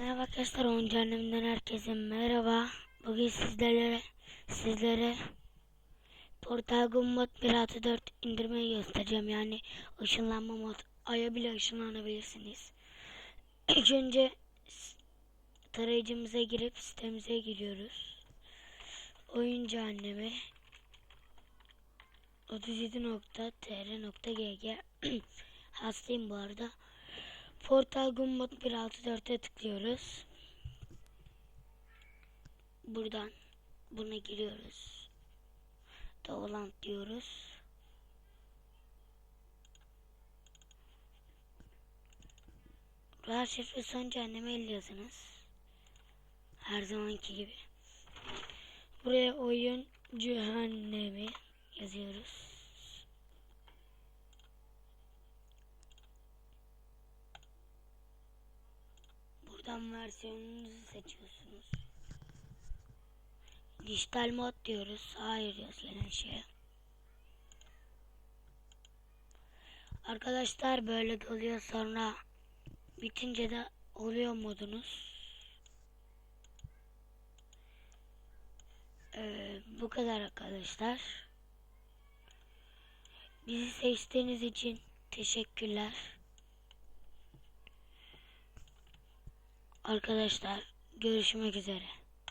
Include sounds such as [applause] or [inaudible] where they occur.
Merhaba arkadaşlar, Oyuncu Annem'den herkese merhaba. Bugün sizlere sizlere Portagon Mod 1.6.4 indirmeyi göstereceğim. Yani ışınlanma mod. Aya bile ışınlanabilirsiniz. [clears throat] İlk önce tarayıcımıza girip sitemize giriyoruz. Oyuncu Annemi 37.tr.gg Hastayım bu arada. Portal Gumbot 1.6.4'e tıklıyoruz. Buradan buna giriyoruz. Download diyoruz. Rahat şifre son cehenneme el yazınız. Her zamanki gibi. Buraya oyun cehennemi yazıyoruz. Buradan versiyonunuzu seçiyorsunuz. Dijital mod diyoruz. Hayır gelen şeye. Arkadaşlar böyle doluyor sonra bitince de oluyor modunuz. Ee, bu kadar arkadaşlar. Bizi seçtiğiniz için teşekkürler. Arkadaşlar görüşmek üzere.